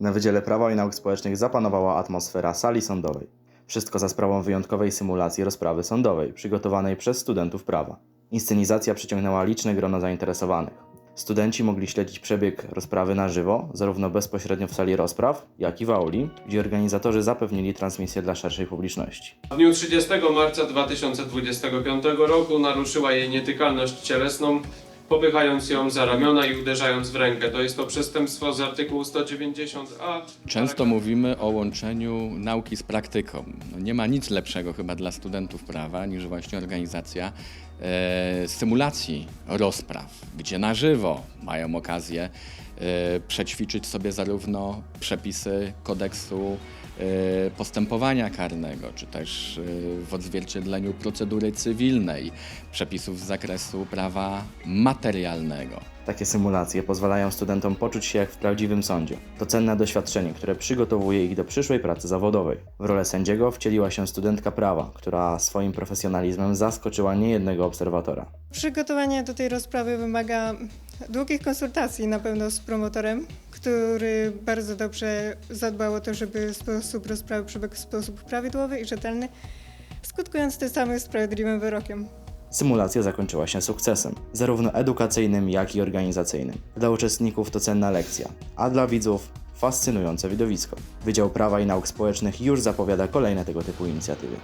Na Wydziale Prawa i Nauk Społecznych zapanowała atmosfera sali sądowej. Wszystko za sprawą wyjątkowej symulacji rozprawy sądowej, przygotowanej przez studentów prawa. Inscenizacja przyciągnęła liczne grono zainteresowanych. Studenci mogli śledzić przebieg rozprawy na żywo, zarówno bezpośrednio w sali rozpraw, jak i w auli, gdzie organizatorzy zapewnili transmisję dla szerszej publiczności. W dniu 30 marca 2025 roku naruszyła jej nietykalność cielesną, popychając ją za ramiona i uderzając w rękę. To jest to przestępstwo z artykułu 190a. Często mówimy o łączeniu nauki z praktyką. No nie ma nic lepszego chyba dla studentów prawa niż właśnie organizacja e, symulacji rozpraw, gdzie na żywo mają okazję e, przećwiczyć sobie zarówno przepisy kodeksu postępowania karnego, czy też e, w odzwierciedleniu procedury cywilnej, przepisów z zakresu prawa materialnego. Takie symulacje pozwalają studentom poczuć się jak w prawdziwym sądzie. To cenne doświadczenie, które przygotowuje ich do przyszłej pracy zawodowej. W rolę sędziego wcieliła się studentka prawa, która swoim profesjonalizmem zaskoczyła niejednego obserwatora. Przygotowanie do tej rozprawy wymaga długich konsultacji na pewno z promotorem, który bardzo dobrze zadbał o to, żeby sposób rozprawy przebiegł w sposób prawidłowy i rzetelny, skutkując tym samym sprawiedliwym wyrokiem. Symulacja zakończyła się sukcesem, zarówno edukacyjnym, jak i organizacyjnym. Dla uczestników to cenna lekcja, a dla widzów fascynujące widowisko. Wydział Prawa i Nauk Społecznych już zapowiada kolejne tego typu inicjatywy.